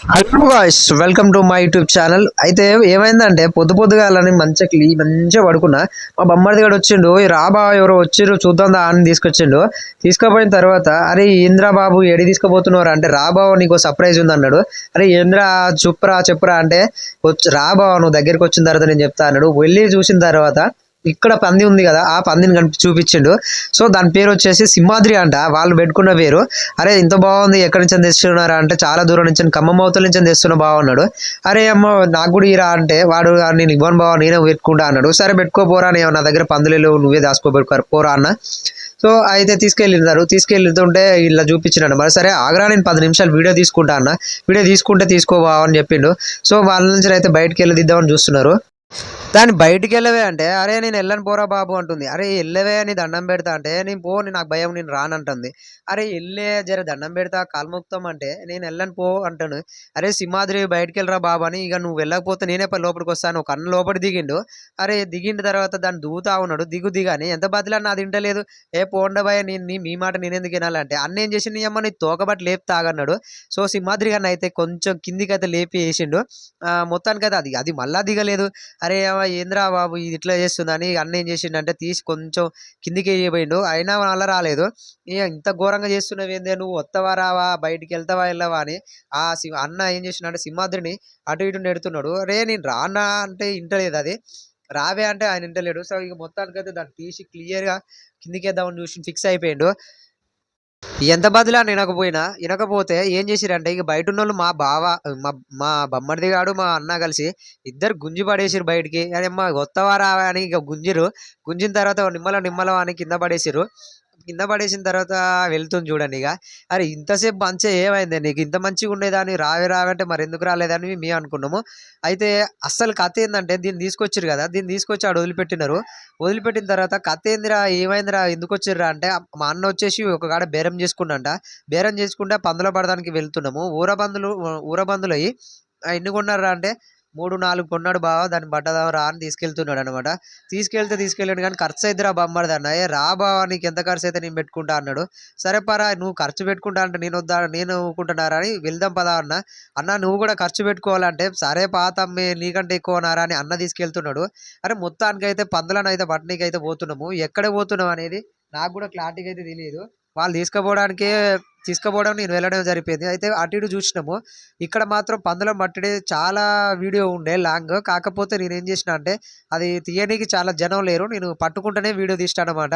Hello guys welcome to my YouTube channel అయితే ఏమైందంటే పొద్దు పొద్దుగాలని మంచిగా క్లీ మంచిగా పడుకున్నా మా బొమ్మడి గడు వచ్చిండు రాబా ఎవరో వచ్చిండ్రు చూద్దాం అని తీసుకొచ్చిండు. తీసుకుపోయిన తర్వాత అరే ఇంద్రా బాబు ఎడి తీసుకుపోతున్నారు అంటే రాబావ నీకు సర్ప్రైజ్ ఉంది అన్నాడు. అరే ఇంద్రా చెప్పురా చెప్పురా అంటే రాబావు రాబావ నువ్వు దగ్గరికి వచ్చిన తర్వాత నేను చెప్తా అన్నాడు. వెళ్ళి చూసిన తర్వాత ఇక్కడ పంది ఉంది కదా ఆ పందిని కనిపి చూపించిండు. సో దాని పేరు వచ్చేసి సింహాద్రి అంట వాళ్ళు పెట్టుకున్న పేరు. అరే ఇంత బాగుంది ఎక్కడి నుంచి తెస్తున్నారా అంటే చాలా దూరం నుంచి ఖమ్మం అవతల నుంచి తెస్తున్న బాగున్నాడు అరే అమ్మ నాకు కూడా ఇరా అంటే వాడు నేను ఇవ్వను బావ నేనే పెట్టుకుంటా అన్నాడు. సరే పెట్టుకోపోరా నేను నా దగ్గర పందులు నువ్వే దాచుకోబెట్టుకో పోరా అన్న. సో అయితే తీసుకెళ్ళినారు తీసుకెళ్తుంటే ఇలా చూపించినాడు. మరి సరే ఆగ్రా నేను పది నిమిషాలు వీడియో తీసుకుంటా అన్న. వీడియో తీసుకుంటే తీసుకోవా అని చెప్పిండు. సో వాళ్ళ నుంచి అయితే బయటకు వెళ్ళి దిద్దామని చూస్తున్నారు. దాన్ని బయటికి వెళ్ళవే అంటే అరే నేను వెళ్ళను పోరా బాబు అంటుంది. అరే వెళ్ళవే అని దండం పెడతా అంటే నేను పో నాకు భయం నేను రానంటుంది అరే వెళ్ళే జర దండం పెడతా కాల్మొక్తాం అంటే నేను వెళ్ళను పో అంటాను. అరే సింహాద్రి బయటికి వెళ్ళరా బాబు అని ఇక నువ్వు వెళ్ళకపోతే నేనే లోపలికి వస్తాను. ఒక అన్న లోపలి దిగిండు. అరే దిగిండు తర్వాత దాన్ని దూతా ఉన్నాడు. దిగు దిగాని ఎంత బదిలన్నా అది తింటలేదు ఏ పోండబాయ్ నేను నీ మీ మాట నేను ఎందుకు వినాలంటే అన్న ఏం చేసిండు నీ అమ్మ నీ తోకబట్టి లేపి తాగన్నాడు. సో సింహాద్రి గారిని అయితే కొంచెం కిందికి అయితే లేపి వేసిండు. మొత్తానికైతే మొత్తానికి అయితే అది అది మళ్ళా దిగలేదు. అరే ఏంద్రా బాబు ఇది ఇట్లా చేస్తుందని అన్న ఏం చేసిండంటే తీసి కొంచెం కిందికి వేయబోయిండు. అయినా అలా రాలేదు. ఇక ఇంత ఘోరంగా చేస్తున్నావు ఏందే? నువ్వు వస్తావా రావా? బయటికి వెళ్తావా వెళ్ళవా అని ఆ సి అన్న ఏం చేసిండంటే సింహాద్రిని అటు ఇటు నెడుతున్నాడు. అరే నేను రానా? అంటే ఇంటలేదు అది. రావే అంటే ఆయన ఇంటలేడు. సో ఇక మొత్తానికైతే దాన్ని తీసి క్లియర్గా కిందికి వేద్దామని చూసి ఫిక్స్ అయిపోయిండు. ఎంత బదులా వినకపోయినా వినకపోతే ఏం చేసిరంటే ఇక బయట ఉన్నోళ్ళు మా బావ మా మా బమ్మడిది గాడు మా అన్న కలిసి ఇద్దరు గుంజి పడేసిరు బయటికి. అదే మా కొత్తవారా అని ఇక గుంజిరు గుంజిన తర్వాత నిమ్మల నిమ్మల అని కింద పడేసిరు కింద పడేసిన తర్వాత వెళ్తుంది చూడండి ఇక. అరే ఇంతసేపు మంచిగా ఏమైంది? నీకు ఇంత మంచిగా ఉండేదాన్ని రావి రావంటే మరి ఎందుకు రాలేదని మేము అనుకున్నాము. అయితే అస్సలు కథ ఏంటంటే దీన్ని తీసుకొచ్చారు కదా దీన్ని తీసుకొచ్చి ఆడ వదిలిపెట్టినారు. వదిలిపెట్టిన తర్వాత కథ ఏందిరా ఏమైందిరా ఎందుకు వచ్చిర్రా అంటే మా అన్న వచ్చేసి ఒక కాడ బేరం చేసుకున్నంట. బేరం చేసుకుంటే పందుల పడడానికి వెళ్తున్నాము. ఊర ఊరబందులు ఊర అయ్యి ఎన్ని కొన్నారా అంటే మూడు నాలుగు కొన్నాడు బావ దాన్ని పడ్డదా రా అని తీసుకెళ్తున్నాడు అనమాట తీసుకెళ్తే తీసుకెళ్ళాడు కానీ ఖర్చు అయితేరా బొమ్మడిది అన్న ఏ రా బావ నీకు ఎంత ఖర్చు అయితే నేను పెట్టుకుంటా అన్నాడు. సరే పరా నువ్వు ఖర్చు పెట్టుకుంటా అంటే నేను వద్దా నేను ఊకుంటున్నారా అని వెళ్దాం పదా అన్న. అన్న నువ్వు కూడా ఖర్చు పెట్టుకోవాలంటే సరే పాతమ్మే నీకంటే ఎక్కువ నారా అని అన్న తీసుకెళ్తున్నాడు. అరే మొత్తానికైతే పందులను అయితే పట్టణీకి అయితే పోతున్నాము. ఎక్కడ పోతున్నాం అనేది నాకు కూడా క్లారిటీగా అయితే తెలియదు. వాళ్ళు తీసుకుపోవడానికే తీసుకుపోవడం నేను వెళ్ళడం జరిపోయింది అయితే అటు ఇటు చూసినాము. ఇక్కడ మాత్రం పందులను పట్టడే చాలా వీడియో ఉండే లాంగ్. కాకపోతే నేను ఏం చేసిన అంటే అది తీయడానికి చాలా జనం లేరు. నేను పట్టుకుంటేనే వీడియో తీస్తాను అనమాట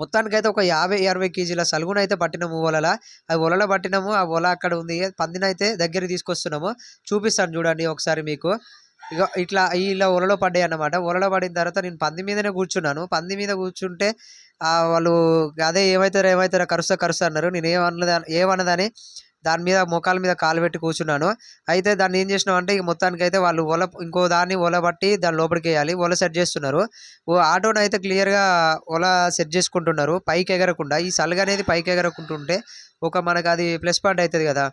మొత్తానికైతే ఒక యాభై అరవై కేజీల సలుగును అయితే పట్టినాము ఒలల అది ఒలలో పట్టినాము. ఆ ఒల అక్కడ ఉంది. పందినైతే దగ్గర తీసుకొస్తున్నాము. చూపిస్తాను చూడండి ఒకసారి మీకు. ఇక ఇట్లా ఇలా ఒలలో పడ్డాయి అన్నమాట. ఒలలో పడిన తర్వాత నేను పంది మీదనే కూర్చున్నాను. పంది మీద కూర్చుంటే వాళ్ళు అదే ఏమవుతారో ఏమవుతారో కరుస్తా కరుస్తా అన్నారు. నేను ఏమన్నదా ఏమన్నదని దాని మీద మోకాల మీద కాలు పెట్టి కూర్చున్నాను. అయితే దాన్ని ఏం చేసినాం అంటే ఇక మొత్తానికి అయితే వాళ్ళు ఒల ఇంకో దాన్ని ఒల పట్టి దాని లోపలికి వేయాలి. ఒల సెట్ చేస్తున్నారు. ఓ ఆటోని అయితే క్లియర్గా ఒల సెట్ చేసుకుంటున్నారు. పైకి ఎగరకుండా ఈ సలుగు అనేది పైకి ఎగరకుంటుంటే ఒక మనకు అది ప్లస్ పాయింట్ అవుతుంది కదా.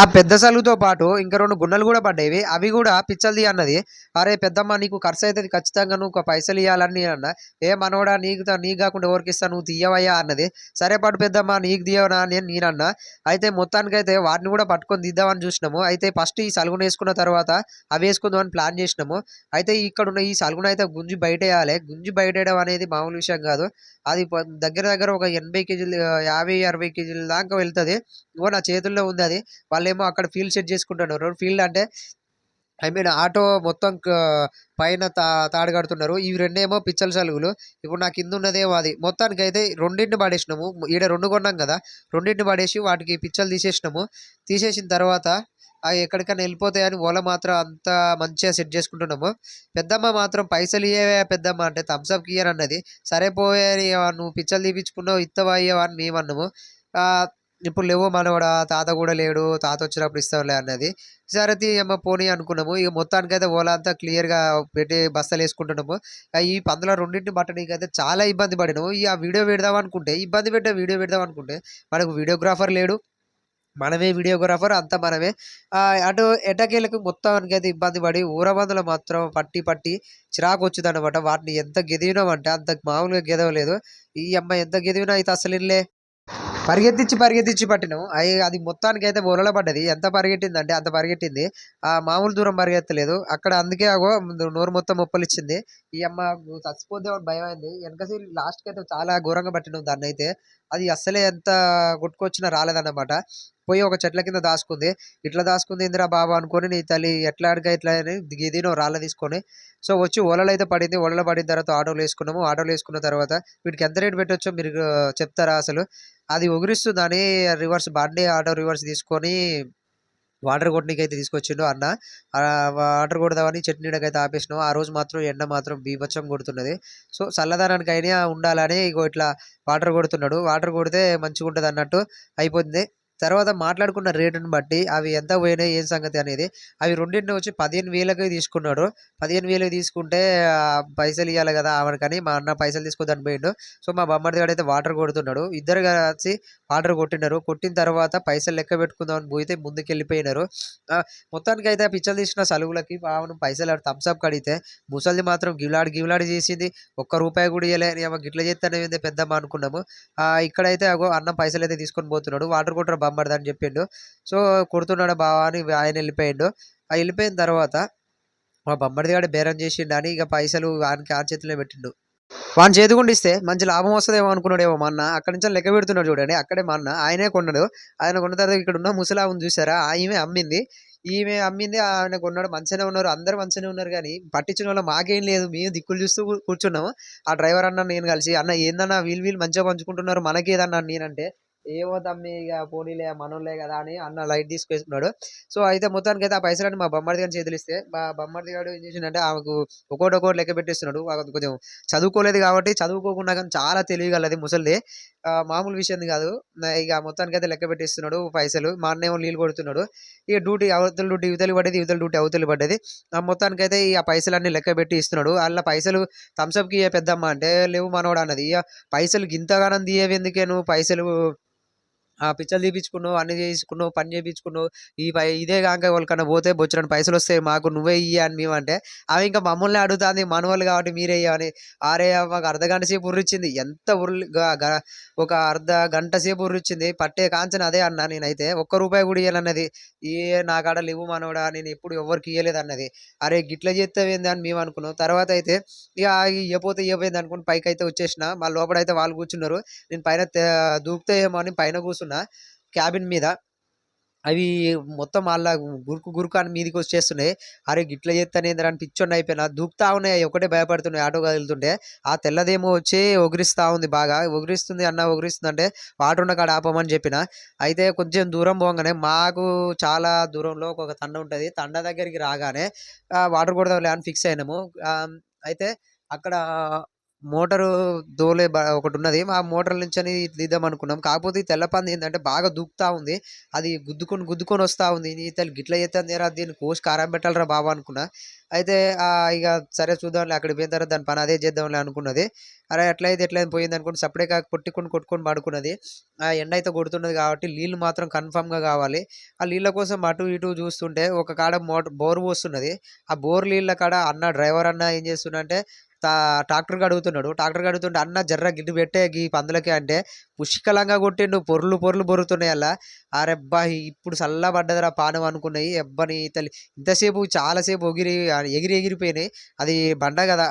ఆ పెద్ద సలుగుతో పాటు ఇంకా రెండు గున్నలు కూడా పడ్డాయి. అవి కూడా పిచ్చల్ది అన్నది. అరే పెద్దమ్మ నీకు ఖర్చు అవుతుంది ఖచ్చితంగా నువ్వు ఒక పైసలు ఇవ్వాలని నేను అన్న. ఏ మనవడా నీకు తా- నీకు కాకుండా ఎవరికి ఇస్తా నువ్వు తీయవయ్యా అన్నది. సరే పాటు పెద్దమ్మ నీకు తీయవనా నేను నేనన్నా అయితే మొత్తానికైతే వాటిని కూడా పట్టుకొని దిద్దామని చూసినాము. అయితే ఫస్ట్ ఈ సలుగును వేసుకున్న తర్వాత అవి వేసుకుందామని ప్లాన్ చేసినాము. అయితే ఇక్కడ ఉన్న ఈ సలుగును అయితే గుంజి బయట వేయాలి గుంజి బయట వేయడం అనేది మామూలు విషయం కాదు. అది దగ్గర దగ్గర ఒక ఎనభై కేజీలు యాభై అరవై కేజీల దాకా వెళ్తుంది. ఇగో నా చేతుల్లో ఉంది అది. వాళ్ళేమో అక్కడ ఫీల్డ్ సెట్ చేసుకుంటున్నారు. ఫీల్డ్ అంటే ఐ మీన్ ఆటో మొత్తం పైన తా తాడు కడుతున్నారు ఇవి రెండేమో పిచ్చల సలుగులు. ఇప్పుడు నాకు కింద ఉన్నదేమో అది మొత్తానికి అయితే రెండింటిని పడేసినాము. ఈడ రెండు కొన్నాం కదా. రెండింటిని పడేసి వాటికి పిచ్చలు తీసేసినాము. తీసేసిన తర్వాత అవి ఎక్కడికైనా వెళ్ళిపోతాయని ఓల మాత్రం అంత మంచిగా సెట్ చేసుకుంటున్నాము. పెద్దమ్మ మాత్రం పైసలు ఇయ్యవే పెద్దమ్మ అంటే థమ్స్అప్ ఇయ్యనన్నది సరే పోయే నువ్వు పిచ్చలు తీపించుకున్నావు ఇత్తవా ఇయ్యవా అని మేము అన్నాము ఇప్పుడు లేవు మనవాడా తాత కూడా లేడు తాత వచ్చినప్పుడు ఇస్తాంలే అన్నది. సరే తీ అమ్మ పోనీ అనుకున్నాము. ఇక మొత్తానికైతే ఓలా అంతా క్లియర్గా పెట్టి బస్తలు వేసుకుంటున్నాము. ఈ పందుల రెండింటిని పట్టడానికి అయితే చాలా ఇబ్బంది పడినాము. ఈ ఆ వీడియో పెడదాం అనుకుంటే ఇబ్బంది పెట్టే వీడియో పెడదాం అనుకుంటే మనకు వీడియోగ్రాఫర్ లేడు. మనమే వీడియోగ్రాఫర్ అంతా మనమే. అటు ఎటకేలకు మొత్తానికి అయితే ఇబ్బంది పడి ఊరబందులు మాత్రం పట్టి పట్టి చిరాకు వచ్చింది అనమాట వాటిని ఎంత గెదివినామంటే అంత మామూలుగా గెదవలేదు. ఈ అమ్మాయి ఎంత గెదివినా అయితే అసలు ఇల్లే పరిగెత్తించి పరిగెత్తించి పట్టినాం అవి అది మొత్తానికి అయితే బోలలో పడ్డది ఎంత పరిగెట్టింది అంటే అంత పరిగెట్టింది. ఆ మామూలు దూరం పరిగెత్తలేదు. అక్కడ అందుకే అగో నోరు మొత్తం ముప్పలు ఇచ్చింది ఈ అమ్మ చచ్చిపోతే భయం అయింది వెనక లాస్ట్కి అయితే చాలా ఘోరంగా పట్టినాం దాన్ని అయితే అది అస్సలే ఎంత కొట్టుకొచ్చినా రాలేదన్నమాట. పోయి ఒక చెట్ల కింద దాచుకుంది ఇట్లా దాచుకుంది ఇందిరా బాబా అనుకొని నీ తల్లి ఎట్లా అడిగా ఇట్లా అని దిగిదినో రాళ్ళ తీసుకొని. సో వచ్చి ఓలలో అయితే పడింది. ఓలలో పడిన తర్వాత ఆటోలు వేసుకున్నాము. ఆటోలు వేసుకున్న తర్వాత వీటికి ఎంత రేటు పెట్టొచ్చో మీరు చెప్తారా అసలు? అది ఉగురిస్తుందని రివర్స్ బండి ఆటో రివర్స్ తీసుకొని వాటర్ కొట్టడానికి అయితే తీసుకొచ్చిండు అన్న. వాటర్ కొడదామని చెట్టు నీడకైతే ఆపేసినాం. ఆ రోజు మాత్రం ఎండ మాత్రం బీభత్సం కొడుతున్నది. సో చల్లదనానికి అయినా ఉండాలని ఇగో ఇట్లా వాటర్ కొడుతున్నాడు. వాటర్ కొడితే మంచిగా ఉంటుంది అన్నట్టు అయిపోతుంది తర్వాత మాట్లాడుకున్న రేటుని బట్టి అవి ఎంత పోయినాయి ఏం సంగతి అనేది అవి రెండింటిని వచ్చి పదిహేను వేలకి తీసుకున్నాడు. పదిహేను వేలకి తీసుకుంటే పైసలు ఇవ్వాలి కదా ఆమెకని మా అన్న పైసలు తీసుకుందని పోయిండు. సో మా బొమ్మడి దగ్గర అయితే వాటర్ కొడుతున్నాడు. ఇద్దరు కలిసి వాటర్ కొట్టినారు కొట్టిన తర్వాత పైసలు లెక్క పెట్టుకుందామని పోయితే ముందుకు వెళ్ళిపోయినారు ఆ, మొత్తానికి అయితే పిచ్చలు తీసిన సలువులకి ఆమెను పైసలు థమ్స్అప్ కడిగితే ముసలిది మాత్రం గిలాడి గిలాడి చేసింది. ఒక్క రూపాయి కూడా ఇవ్వలేని ఆమె గిట్ల చేస్తానే ఏంది పెద్దమ్మ అనుకున్నాము. ఇక్కడైతే అగో అన్న పైసలు అయితే తీసుకొని పోతున్నాడు. వాటర్ కొట్టరు బొమ్మడిది అని చెప్పిండు. సో కొడుతున్నాడు బావా అని ఆయన వెళ్ళిపోయిండు. ఆ వెళ్ళిపోయిన తర్వాత మా బొమ్మడిది గాడు బేరం చేసిండు అని ఇక పైసలు వానికి ఆ చేతిలో పెట్టిండు. వాని చేతి ఇస్తే మంచి లాభం వస్తుందేమో అనుకున్నాడేమో మా అన్న. అక్కడి నుంచి లెక్క పెడుతున్నాడు చూడండి. అక్కడే మా అన్న ఆయనే కొన్నాడు. ఆయన కొన్న తర్వాత ఇక్కడ ఉన్న ముసలాముని చూసారా? ఆమె అమ్మింది. ఈమె అమ్మింది. ఆయన కొన్నాడు. మంచిగానే ఉన్నారు. అందరు మంచిగానే ఉన్నారు కానీ పట్టించిన వాళ్ళ మాకేం లేదు. మేము దిక్కులు చూస్తూ కూర్చున్నాము. ఆ డ్రైవర్ అన్న నేను కలిసి అన్న ఏందన్నా వీళ్ళు వీళ్ళు మంచిగా పంచుకుంటున్నారు? మనకేదన్నా? నేనంటే ఏమో తమ్మి ఇక పోనీలే మనోళ్ళే కదా అని అన్న లైట్ తీసుకొస్తున్నాడు. సో అయితే మొత్తానికి అయితే ఆ పైసలని మా బొమ్మడిది గారిని చేతులిస్తే మా బొమ్మడిది గారు ఏం చేసిందంటే ఆమెకు ఒక్కోటి ఒక్కోటి లెక్క పెట్టిస్తున్నాడు. కొంచెం చదువుకోలేదు కాబట్టి చదువుకోకుండా కానీ చాలా తెలియగలది ముసలిది. మామూలు విషయం కాదు. ఇక మొత్తానికి అయితే లెక్క పెట్టిస్తున్నాడు పైసలు. మా అన్నేమో నీళ్ళు కొడుతున్నాడు. ఇక డ్యూటీ అవతల డ్యూటీ ఇవతలు పడ్డది ఇవతల డ్యూటీ అవతలి పడ్డది. ఆ మొత్తానికి అయితే ఈ ఆ పైసలన్నీ లెక్క పెట్టి ఇస్తున్నాడు. అలా పైసలు థమ్స్అప్కి పెద్దమ్మ అంటే లేవు మనోడు అన్నది. ఇక పైసలు గింతగానం తీయవి ఎందుకే నువ్వు పైసలు పిచ్చలు తీపించుకున్నావు అన్ని చేయించుకున్నావు పని చేయించుకున్నావు ఈ పై ఇదే కాక వాళ్ళకన్నా పోతే బొచ్చురని పైసలు వస్తాయి మాకు నువ్వే ఇయ్య అని మేము అంటే అవి ఇంకా మమ్మల్ని అడుగుతుంది మనవాళ్ళు కాబట్టి మీరే అని. ఆరే మాకు అర్ధ గంట సేపు ఉర్రిచ్చింది. ఎంత ఉర్రి ఒక అర్ధ గంట సేపు ఉర్రిచ్చింది. పట్టే కాంచన అదే అన్నా నేనైతే ఒక్క రూపాయి కూడా ఇయ్యాలన్నది ఏ నా కాడ లేవు మనవడా నేను ఎప్పుడు ఎవరికి ఇవ్వలేదు అన్నది అరే గిట్ల చేస్తావేంది అని మేము అనుకున్నాం. తర్వాత అయితే ఇక ఇయ్యపోతే ఇయ్యపోయింది అనుకుని పైకి అయితే వచ్చేసిన. మా లోపల అయితే వాళ్ళు కూర్చున్నారు. నేను పైన దూకుతాయేమో అని పైన కూర్చున్నా. క్యాబిన్ మీద అవి మొత్తం అలా గురుకు గురుకు అని మీదకి వచ్చేస్తున్నాయి అరే గిట్ల చేస్తానేంద్ర అని పిచ్చొని అయిపోయినా. దూకుతా ఉన్నాయి. ఒకటే భయపడుతున్నాయి. ఆటో కదులుతుంటే ఆ తెల్లదేమో వచ్చి ఒగిరిస్తూ ఉంది బాగా. ఒగిరిస్తుంది అన్న ఒగిరిస్తుంది అంటే వాటర్ ఉన్న కాడ ఆపమని చెప్పిన. అయితే కొంచెం దూరం పోగానే మాకు చాలా దూరంలో ఒక తండ ఉంటుంది. తండ దగ్గరికి రాగానే వాటర్ కొడదాంలే అని ఫిక్స్ అయినాము. అయితే అక్కడ మోటారు దోలే ఒకటి ఉన్నది. ఆ మోటార్ నుంచి అని తీద్దాం అనుకున్నాం. కాకపోతే ఈ తెల్ల పంది ఏంటంటే బాగా దూకుతూ ఉంది. అది గుద్దుకొని గుద్దుకొని వస్తూ ఉంది. తల్లి గిట్ల చేస్తుంది రా దీన్ని కోసి కారం పెట్టాలరా బాబా అనుకున్నా. అయితే ఇక సరే చూద్దాంలే అక్కడికి పోయిన తర్వాత దాని పని అదే చేద్దాంలే అనుకున్నది. అరే ఎట్లయితే ఎట్లయితే పోయింది అనుకుని సపరేట్గా కొట్టుకొని కొట్టుకొని పడుకున్నది. ఆ ఎండ అయితే కొడుతున్నది కాబట్టి నీళ్ళు మాత్రం కన్ఫామ్గా కావాలి. ఆ నీళ్ళ కోసం అటు ఇటు చూస్తుంటే ఒక కాడ మోటార్ బోర్ పోస్తున్నది. ఆ బోర్ నీళ్ళ కాడ అన్న డ్రైవర్ అన్న ఏం చేస్తున్నంటే ట్రాక్టర్ కడుగుతున్నాడు. ట్రాక్టర్ కడుగుతుంటే అన్న జర్ర గిడ్డు పెట్టే గీ పందులకి అంటే పుష్కలంగా కొట్టిండు. పొర్లు పొర్లు బొరుతున్నాయి అలా. అరెబ్బా ఇప్పుడు చల్లబడ్డదిరా పానం అనుకున్నాయి. ఎబ్బని తల్లి. ఇంతసేపు చాలాసేపు ఎగిరి ఎగిరి ఎగిరిపోయినాయి. అది బండ కదా.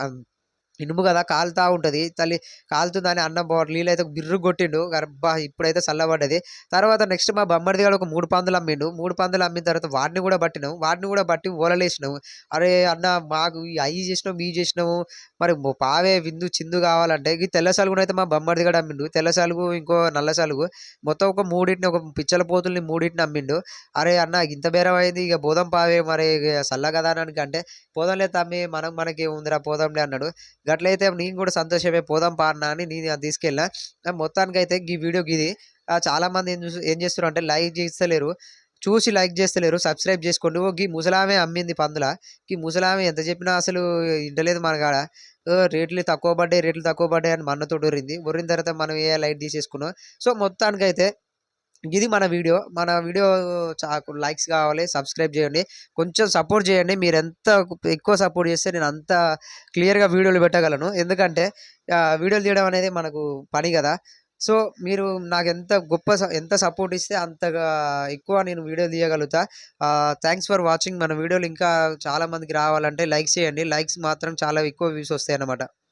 ఇనుము కదా కాలుతా ఉంటుంది. తల్లి కాలుతుందని అన్నం బాటిల్ నీళ్ళైతే బిర్రు కొట్టిండు. గర్భ ఇప్పుడైతే చల్లబడ్డది. తర్వాత నెక్స్ట్ మా బొమ్మడిది గారు ఒక మూడు పందులు అమ్మిండు. మూడు పందులు అమ్మిన తర్వాత వాటిని కూడా పట్టినాం. వాటిని కూడా పట్టి ఓలలేసినాము అరే అన్న మాకు ఈ అయ్యి చేసినాం మీ చేసినాము. మరి పావే విందు చిందు కావాలంటే ఈ తెల్ల సలుగును అయితే మా బొమ్మడిది కూడా అమ్మిండు. తెల్ల సలుగు ఇంకో నల్ల సలుగు. మొత్తం ఒక మూడింటిని ఒక పిచ్చల పోతుల్ని మూడింటిని అమ్మిండు. అరే అన్న ఇంత బేరం అయింది. ఇక బోధం పావే. మరి ఇక చల్ల కదా అని అంటే పోదాంలే తమ్మి. మనం మనకి ఉందిరా పోదాంలే అన్నాడు. గట్లయితే నేను కూడా సంతోషమే పోదాం పాడినా అని నేను అది తీసుకెళ్ళా. మొత్తానికైతే మొత్తానికి అయితే ఈ వీడియో ఇది చాలామంది చాలా మంది ఏం చూసి ఏం చేస్తారు అంటే లైక్ చేస్తలేరు. చూసి లైక్ చేస్తలేరు. సబ్స్క్రైబ్ చేసుకోండి. ఓ గీ ముసలామే అమ్మింది పందుల. ఈ ముసలామే ఎంత చెప్పినా అసలు ఇంటలేదు మన కాడ. ఓ, రేట్లు తక్కువ పడ్డాయి రేట్లు తక్కువ పడ్డాయి అని మనతో ఉరింది ఉరిన తర్వాత మనం ఏ లైట్ తీసేసుకున్నాం. సో మొత్తానికి అయితే ఇది మన వీడియో. మన వీడియో చా లైక్స్ కావాలి సబ్స్క్రైబ్ చేయండి. కొంచెం సపోర్ట్ చేయండి. మీరు ఎంత ఎక్కువ సపోర్ట్ చేస్తే నేను అంత క్లియర్గా వీడియోలు పెట్టగలను. ఎందుకంటే వీడియోలు తీయడం అనేది మనకు పని కదా. సో మీరు నాకు ఎంత గొప్ప స- ఎంత సపోర్ట్ ఇస్తే అంతగా ఎక్కువ నేను వీడియో తీయగలుగుతా. Thanks for watching. మన వీడియోలు ఇంకా చాలామందికి రావాలంటే లైక్స్ చేయండి. లైక్స్ మాత్రం చాలా ఎక్కువ వ్యూస్ వస్తాయి అన్నమాట